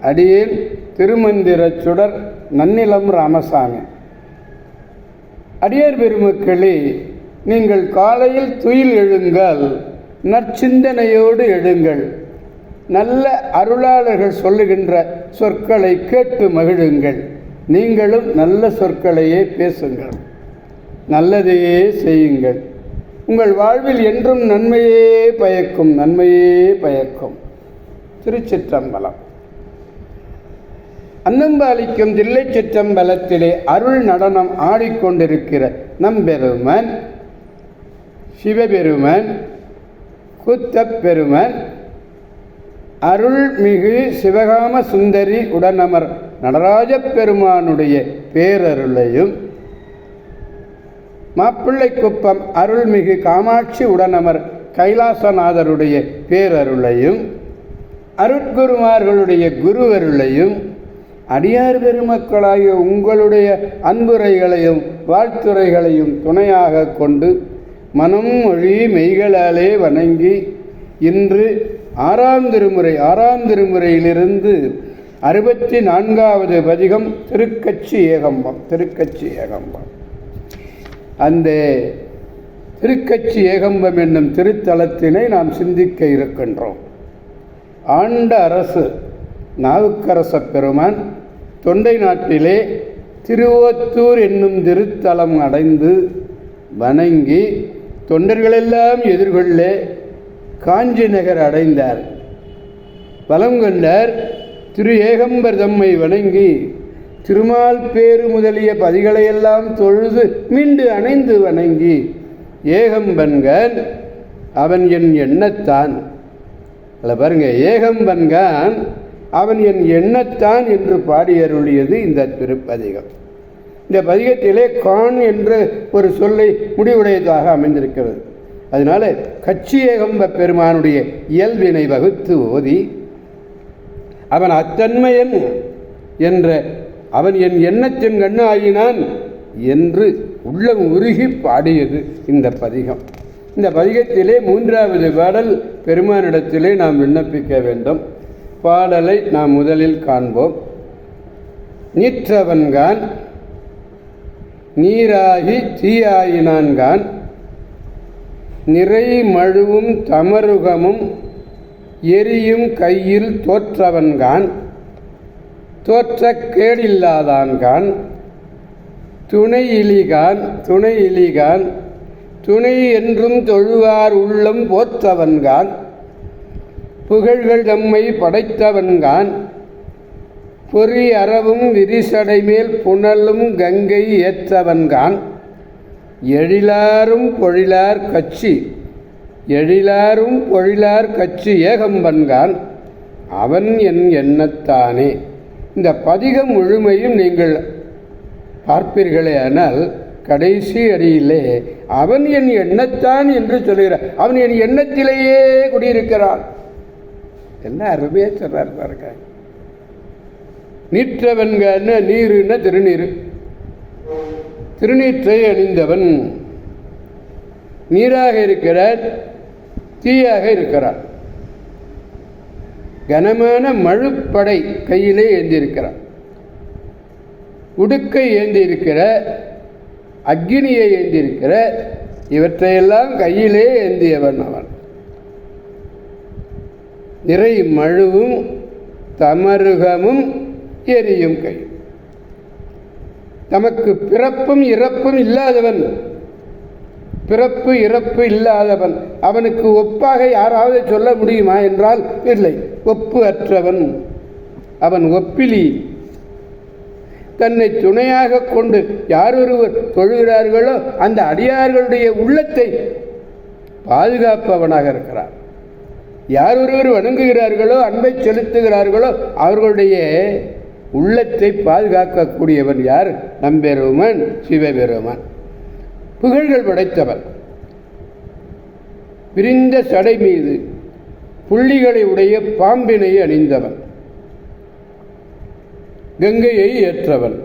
அடியேன் திருமந்திரச் சுடர் நன்னிலம் ராமசாமி. அடியார் பெருமக்களே நீங்கள் காலையில் துயில் எழுங்கள் நற்சிந்தனையோடு எழுங்கள். நல்ல அருளாளர்கள் சொல்லுகின்ற சொற்களை கேட்டு மகிழுங்கள். நீங்களும் நல்ல சொற்களையே பேசுங்கள். நல்லதையே செய்யுங்கள். உங்கள் வாழ்வில் என்றும் நன்மையே பயக்கும் நன்மையே பயக்கும். திருச்சிற்றம்பலம். அன்னம்பாளிக்கும் தில்லை சிற்றம்பலத்திலே அருள் நடனம் ஆடிக்கொண்டிருக்கிற நம்பெருமன் சிவபெருமன் குத்தப்பெருமன் அருள்மிகு சிவகாம சுந்தரி உடனமர் நடராஜ பெருமானுடைய பேரருளையும் மாப்பிள்ளைக்குப்பம் அருள்மிகு காமாட்சி உடனமர் கைலாசநாதருடைய பேரருளையும் அருட்குருமார்களுடைய குருவருளையும் அடியார் பெருமக்களாகிய உங்களுடைய அன்புரைகளையும் வாழ்த்துறைகளையும் துணையாக கொண்டு மனம் மொழி மெய்களாலே வணங்கி இன்று ஆறாம் திருமுறை ஆறாம் திருமுறையிலிருந்து அறுபத்தி நான்காவது பதிகம் திருக்கட்சி ஏகம்பம் திருக்கட்சி ஏகம்பம். அந்த திருக்கட்சி ஏகம்பம் என்னும் திருத்தலத்தினை நாம் சிந்திக்க இருக்கின்றோம். ஆண்ட அரசு நாவுக்கரச பெருமான் தொண்டை நாட்டிலே திருவத்தூர் என்னும் திருத்தலம் அடைந்து வணங்கி தொண்டர்களெல்லாம் எதிர்கொள்ள காஞ்சி நகர் அடைந்தார். பலம் கொண்டார் திரு ஏகம்பர் தம்மை வணங்கி திருமால் பேரு முதலிய பதிகளையெல்லாம் தொழுது மீண்டு அணைந்து வணங்கி ஏகம்பன்கன் அவன் என் எண்ணத்தான். அதில் பாருங்கள் ஏகம்பன்கான் அவன் என் எண்ணத்தான் என்று பாடியருளியது இந்த திருப்பதிகம். இந்த பதிகத்திலே கான் என்ற ஒரு சொல்லை முடிவுடையதாக அமைந்திருக்கிறது. அதனால கட்சியகம்ப பெருமானுடைய இயல்பினை வகுத்து ஓதி அவன் அத்தன்மையன் என்ற அவன் என் எண்ணத்தின் கண்ணு ஆகினான் என்று உள்ளம் உருகி பாடியது இந்த பதிகம். இந்த பதிகத்திலே மூன்றாவது பாடல் பெருமானிடத்திலே நாம் விண்ணப்பிக்க வேண்டும். பாடலை நாம் முதலில் காண்போம். நீற்றவன்கான் நீராகி தீயாயினான்கான் நிறை மழுவும் தமருகமும் எரியும் கையில் தோற்றவன்கான் தோற்ற கேடில்லாதான்கான் துணை இலிகான் துணை இலிகான் துணை என்றும் தொழுவார் உள்ளம் போற்றவன்கான். புகழ்கள் தம்மை படைத்தவன்கான். பொறி அறவும் விரிசடை மேல் புனலும் கங்கை ஏற்றவன்கான். எழிலாரும் பொழிலார் கட்சி எழிலாரும் பொழிலார் கட்சி ஏகம்பன்கான். அவன் என் எண்ணத்தானே. இந்த பதிகம் முழுமையும் நீங்கள் பார்ப்பீர்களே ஆனால் கடைசி அடியிலே அவன் என் எண்ணத்தான் என்று சொல்கிறார் அவன் என் எண்ணத்திலேயே குடியிருக்கிறான். என்ன அருமையாக சொல்கிறார் பாருங்க. நீற்றவன்கன்னு நீருன்னா திருநீர். திருநீற்றை அணிந்தவன் நீராக இருக்கிறார் தீயாக இருக்கிறார். கனமான மழுப்படை கையிலே ஏந்தியிருக்கிறார் உடுக்கை ஏந்தியிருக்கிற அக்னியை ஏந்தியிருக்கிற இவற்றையெல்லாம் கையிலே ஏந்தியவன் அவன். நிறை மழுவும் தமருகமும் எரியும் கை. தமக்கு பிறப்பும் இறப்பும் இல்லாதவன். பிறப்பு இறப்பு இல்லாதவன். அவனுக்கு ஒப்பாக யாராவது சொல்ல முடியுமா என்றால் இல்லை ஒப்பு அற்றவன். அவன் ஒப்பிலி. தன்னை துணையாக கொண்டு யார் ஒருவர் தொழுகிறார்களோ அந்த அடியார்களுடைய உள்ளத்தை பாதுகாப்பவனாக இருக்கிறான். யார் ஒருவர் வணங்குகிறார்களோ அன்பை செலுத்துகிறார்களோ அவர்களுடைய உள்ளத்தை பாதுகாக்கக்கூடியவன் யார்? நம்பெருமன் சிவபெருமான். புகழ்கள் படைத்தவன். விரிந்த சடை மீது புள்ளிகளை உடைய பாம்பினை அணிந்தவன். கங்கையை ஏற்றவன்.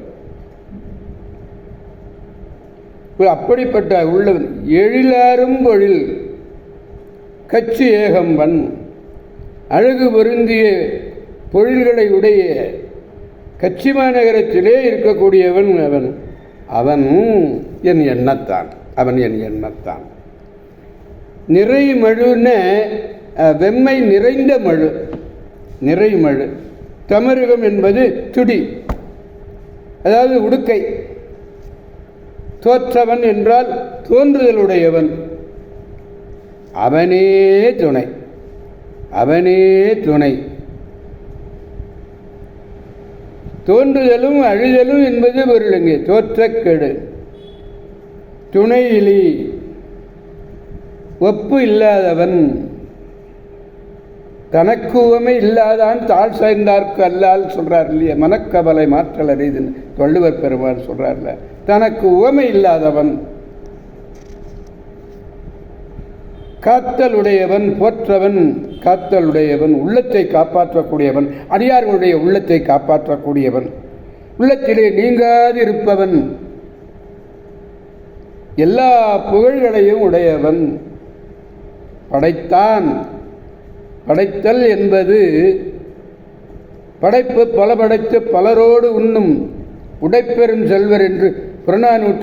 அப்படிப்பட்ட உள்ளவன் எழிலாரும் பொழில் கச்சி ஏகம்பன் அழகு பொருந்திய பொழில்களை உடைய கச்சி மாநகரத்திலே இருக்கக்கூடியவன் அவன். அவன் என் எண்ணத்தான். அவன் என் எண்ணத்தான். நிறை மழுன்னு வெம்மை நிறைந்த மழு. நிறை மழு. தமருகம் என்பது துடி. அதாவது உடுக்கை. தோற்றவன் என்றால் தோன்றுதலுடையவன். அவனே துணை. அவனே துணை. தோன்றுதலும் அழுதலும் என்பது பொருளுங்க. தோற்றக்கெடு. துணையிலி ஒப்பு இல்லாதவன். தனக்கு உவமை இல்லாதான் தாழ் சாய்ந்தார்க்கு அல்லால் சொல்றார் இல்லையா? மனக்கவலை மாற்றல் அறிதுன்னு தொள்ளுவர் பெருமாள் சொல்றார்ல. தனக்கு உவமை இல்லாதவன். காத்தலுடையவன் போற்றவன் காத்தலுடையவன் உள்ளத்தை காப்பாற்றக்கூடியவன் அடியார்களுடைய உள்ளத்தை காப்பாற்றக்கூடியவன். உள்ளத்திலே நீங்காது இருப்பவன் எல்லா புகழ்களையும் உடையவன். படைத்தான். படைத்தல் என்பது படைப்பு பல படைத்து பலரோடு உண்ணும் உடைப்பெறும் செல்வர் என்று புறநானூற்று